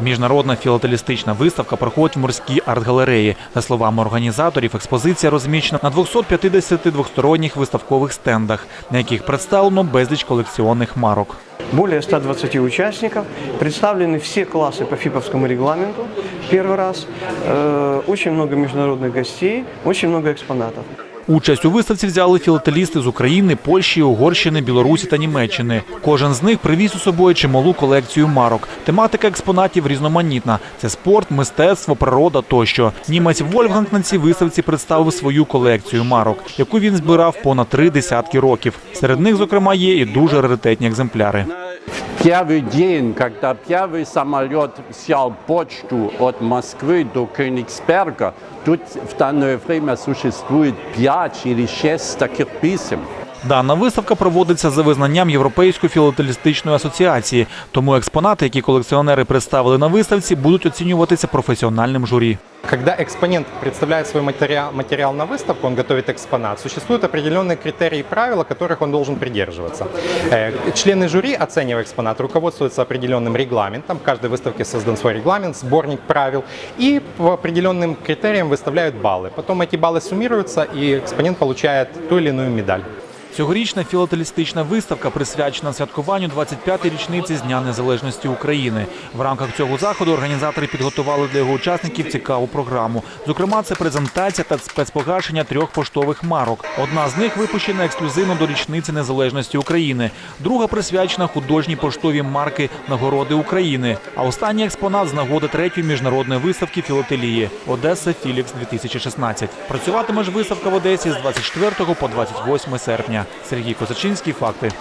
Міжнародна філателістична виставка проходить в морській арт-галереї. За словами організаторів, експозиція розміщена на 250 двосторонніх виставкових стендах, на яких представлено безліч колекціонних марок. Более 120 участников, представлены все классы по ФИПовскому регламенту, первый раз, Э, очень много международных гостей, очень много экспонатов. Участь у виставці взяли філателісти з України, Польщі, Угорщини, Білорусі та Німеччини. Кожен з них привіз у собою чималу колекцію марок. Тематика експонатів різноманітна: це спорт, мистецтво, природа тощо. Німець Вольфганг на цій виставці представив свою колекцію марок, яку він збирав понад три десятки років. Серед них, зокрема, є і дуже раритетні екземпляри. Первый день, когда первый самолет взял почту от Москвы до Königsberga, тут в данное время существует 5 или 6 таких писем. Дана виставка проводиться за визнанням Європейської філателістичної асоціації, тому експонати, які колекціонери представили на виставці, будуть оцінюватися професіональним журі. Когда экспонент представляет свой материал, материал на выставку, он готовит экспонат, существуют определенные критерии и правила, которых он должен придерживаться. Э, Члены жюри, оценивая экспонат, руководствуются определенным регламентом. В каждой выставке создан свой регламент, сборник правил. И по определенным критериям выставляют баллы. Потом эти баллы суммируются, и экспонент получает ту или иную медаль. Цьогорічна філателістична виставка присвячена святкуванню 25-ї річниці з Дня Незалежності України. В рамках цього заходу організатори підготували для його учасників цікаву програму. Зокрема, це презентація та спецпогашення трьох поштових марок. Одна з них випущена ексклюзивно до річниці незалежності України. Друга присвячена художній поштовій марки Нагороди України. А останній експонат з нагоди третьої міжнародної виставки філателії Одеса Філікс 2016. Працюватиме ж виставка в Одесі з 24 по 28 серпня. Сергій Козачинський. Факти.